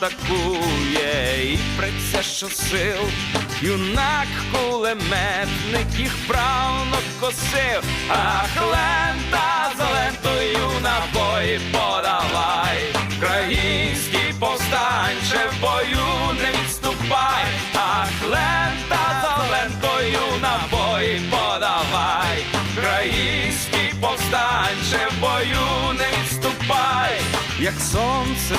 атакує. І преться щосил, юнак кулеметник їх правно косив, ах, лента за лентою набої подавай, Український повстанче в бою не відступай, ах, лента за лентою набої подавай, Український повстанче в бою не відступай, як сонце